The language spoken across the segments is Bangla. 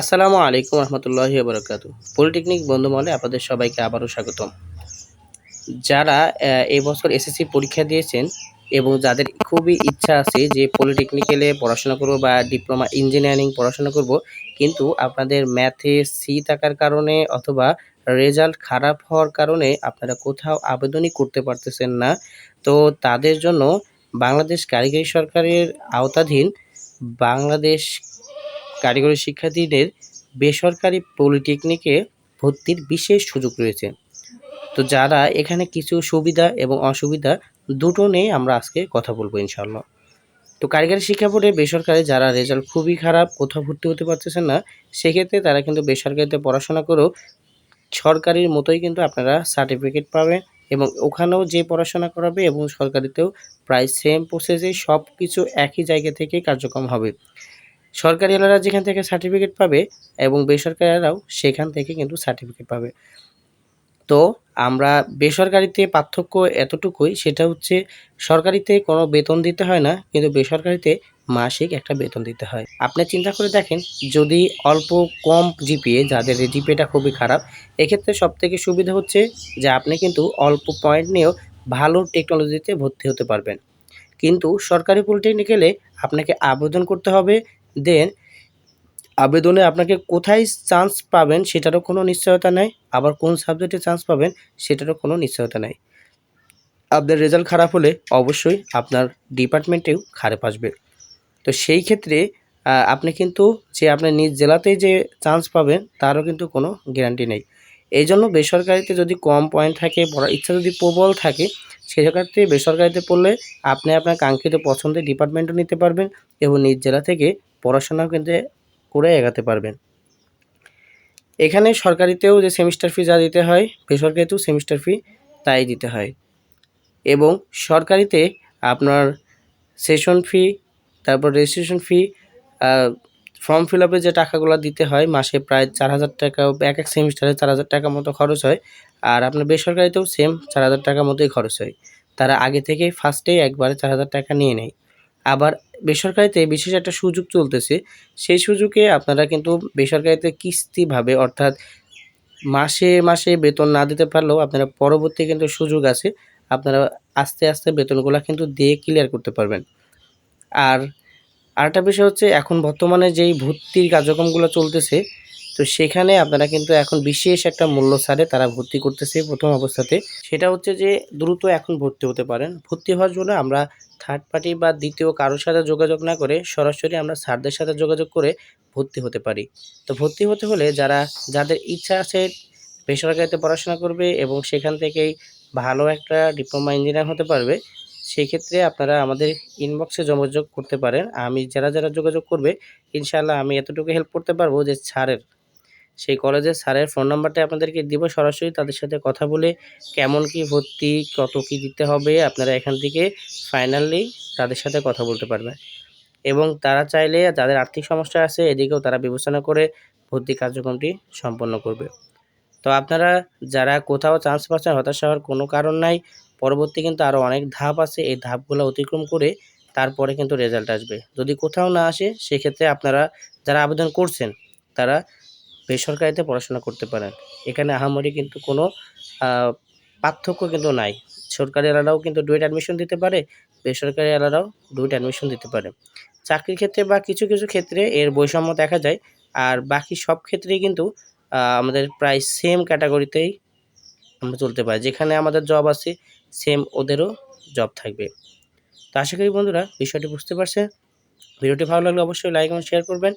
আসসালামু আলাইকুম রহমতুল্লাহি বরকাত পলিটেকনিক বন্ধুমহলে আপনাদের সবাইকে আবারও স্বাগতম। যারা এবছর এসএসসি পরীক্ষা দিয়েছেন এবং যাদের খুবই ইচ্ছা আছে যে পলিটেকনিক্যালে পড়াশোনা করব বা ডিপ্লোমা ইঞ্জিনিয়ারিং পড়াশোনা করব, কিন্তু আপনাদের ম্যাথে সি থাকার কারণে অথবা রেজাল্ট খারাপ হওয়ার কারণে আপনারা কোথাও আবেদনই করতে পারতেছেন না। তো তাদের জন্য বাংলাদেশ কারিগরি সরকারের আওতাধীন বাংলাদেশ কারিগরি শিক্ষার্থীদের বেসরকারি পলিটেকনিকে ভর্তির বিশেষ সুযোগ রয়েছে। তো যারা এখানে কিছু সুবিধা এবং অসুবিধা দুটো নিয়ে আমরা আজকে কথা বলব ইনশাল্লাহ তো কারিগরি শিক্ষা বোর্ডে বেসরকারি যারা রেজাল্ট খুবই খারাপ, কোথাও ভর্তি হতে পারতেছেন না, সেক্ষেত্রে তারা কিন্তু বেসরকারিতে পড়াশোনা করেও সরকারির মতোই কিন্তু আপনারা সার্টিফিকেট পাবেন এবং ওখানেও যে পড়াশোনা করাবে এবং সরকারিতেও প্রায় সেম প্রসেসে সব কিছু একই জায়গা থেকে কার্যক্রম হবে। সরকারি এলারা যেখান থেকে সার্টিফিকেট পাবে এবং বেসরকারি বেসরকারিরাও সেখান থেকে কিন্তু সার্টিফিকেট পাবে। তো আমরা বেসরকারিতে পার্থক্য এতটুকুই, সেটা হচ্ছে সরকারিতে কোনো বেতন দিতে হয় না, কিন্তু বেসরকারিতে মাসিক একটা বেতন দিতে হয়। আপনি চিন্তা করে দেখেন, যদি অল্প কম জিপিএ, যাদের জিপিএটা খুবই খারাপ, এক্ষেত্রে সব থেকে সুবিধা হচ্ছে যে আপনি কিন্তু অল্প পয়েন্ট নিয়েও ভালো টেকনোলজিতে ভর্তি হতে পারবেন। কিন্তু সরকারি পলিটেকনিক্যালে আপনাকে আবেদন করতে হবে দেন আবেদনে আপনাকে কোথায় চান্স পাবেন সেটারও কোনো নিশ্চয়তা নেই, আবার কোন সাবজেক্টে চান্স পাবেন সেটারও কোনো নিশ্চয়তা নেই। আপনার রেজাল্ট খারাপ হলে অবশ্যই আপনার ডিপার্টমেন্টেও খারাপ আসবে। তো সেই ক্ষেত্রে আপনি কিন্তু যে আপনার নিজ জেলাতেই যে চান্স পাবেন তারও কিন্তু কোনো গ্যারান্টি নেই। এই জন্য বেসরকারিতে যদি কম পয়েন্ট থাকে পড়ার ইচ্ছা যদি প্রবল থাকে, সেক্ষেত্রে বেসরকারিতে পড়লে আপনি আপনার কাঙ্ক্ষিত পছন্দের ডিপার্টমেন্টও নিতে পারবেন এবং নিজ জেলা থেকে পড়াশোনাও কিন্তু করে এগাতে পারবেন। এখানে সরকারিতেও যে সেমিস্টার ফি যা দিতে হয়, বেসরকারিতেও সেমিস্টার ফি তাই দিতে হয়। এবং সরকারিতে আপনার সেশন ফি তারপর রেজিস্ট্রেশন ফি ফর্ম ফিল আপে যে টাকাগুলো দিতে হয়, মাসে প্রায় চার হাজার টাকা, এক এক সেমিস্টারে চার হাজার টাকা মতো খরচ হয়। আর আপনার বেসরকারিতেও সেম চার হাজার টাকা মতোই খরচ হয়। তারা আগে থেকে ফার্স্টেই একবারে চার হাজার টাকা নিয়ে নেয়। আবার বেসরকারিতে বিশেষ একটা সুযোগ চলতেছে, সেই সুযোগে আপনারা কিন্তু বেসরকারিতে কিস্তিভাবে অর্থাৎ মাসে মাসে বেতন না দিতে পারলেও আপনারা পরবর্তী কিন্তু সুযোগ আছে, আপনারা আস্তে আস্তে বেতনগুলো কিন্তু দিয়ে ক্লিয়ার করতে পারবেন। আর আরেকটা বিষয় হচ্ছে এখন বর্তমানে যেই ভর্তির কার্যক্রমগুলো চলতেছে তো সেখানে আপনারা কিন্তু এখন বিশেষ একটা মূল্য ছাড়ে তারা ভর্তি করতেছে প্রথম অবস্থাতে। সেটা হচ্ছে যে দ্রুত এখন ভর্তি হতে পারেন। ভর্তি হওয়ার জন্য আমরা থার্ড পার্টি বা দ্বিতীয় কারোর সাথে যোগাযোগ না করে সরাসরি আমরা স্যারদের সাথে যোগাযোগ করে ভর্তি হতে পারি। তো ভর্তি হতে হলে যারা, যাদের ইচ্ছা আছে বেসরকারিতে পড়াশোনা করবে এবং সেখান থেকেই ভালো একটা ডিপ্লোমা ইঞ্জিনিয়ার হতে পারবে সেই ক্ষেত্রে আপনারা আমাদের ইনবক্সে যোগাযোগ করতে পারেন। আমি যারা যারা যোগাযোগ করবে, ইনশাআল্লাহ আমি এতটুকু হেল্প করতে পারব যে স্যারের সেই কলেজের স্যারের ফোন নাম্বারটা আপনাদেরকে দিব সরাসরি, তাদের সাথে কথা বলে কেমন কি ভর্তি, কত কি দিতে হবে, আপনারা এখান থেকে ফাইনালি তাদের সাথে কথা বলতে পারবেন। এবং তারা চাইলে যাদের আর্থিক সমস্যা আছে, এদিকেও তারা বিবেচনা করে ভর্তি কার্যক্রমটি সম্পন্ন করবে। তো আপনারা যারা কোথাও চান্স পাচ্ছেন, হতাশা হওয়ার কোনো কারণ নাই, পরবর্তী কিন্তু আরও অনেক ধাপ আছে, এই ধাপগুলো অতিক্রম করে তারপরে কিন্তু রেজাল্ট আসবে। যদি কোথাও না আসে, সেক্ষেত্রে আপনারা যারা আবেদন করছেন, তারা বেসরকারিতে পড়াশোনা করতে পারেন। এখানে আহামরি কিন্তু কোনো পার্থক্য কিন্তু নাই। সরকারি এলারাও কিন্তু ডুয়েট অ্যাডমিশন দিতে পারে, বেসরকারি এলারাও ডুয়েট অ্যাডমিশন দিতে পারে। চাকরির ক্ষেত্রে বা কিছু কিছু ক্ষেত্রে এর বৈষম্য দেখা যায়, আর বাকি সব ক্ষেত্রেই কিন্তু আমাদের প্রায় সেম ক্যাটাগরিতেই আমরা চলতে পারি। যেখানে আমাদের জব আছে সেম ওদেরও জব থাকবে। তো আশা করি বন্ধুরা, বিষয়টি বুঝতে পারছেন। ভিডিওটি ভালো লাগলে অবশ্যই লাইক এবং শেয়ার করবেন।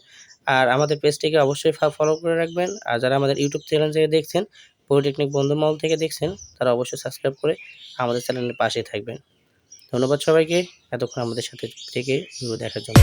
আর আমাদের পেজটিকে অবশ্যই ফলো করে রাখবেন। আর যারা আমাদের ইউটিউব চ্যানেল থেকে দেখছেন পলিটেকনিক বন্ধুমহল থেকে দেখছেন, তারা অবশ্যই সাবস্ক্রাইব করে আমাদের চ্যানেলের পাশেই থাকবেন। ধন্যবাদ সবাইকে। এতক্ষণ আমাদের সাথে থেকে ভিডিও দেখার জন্য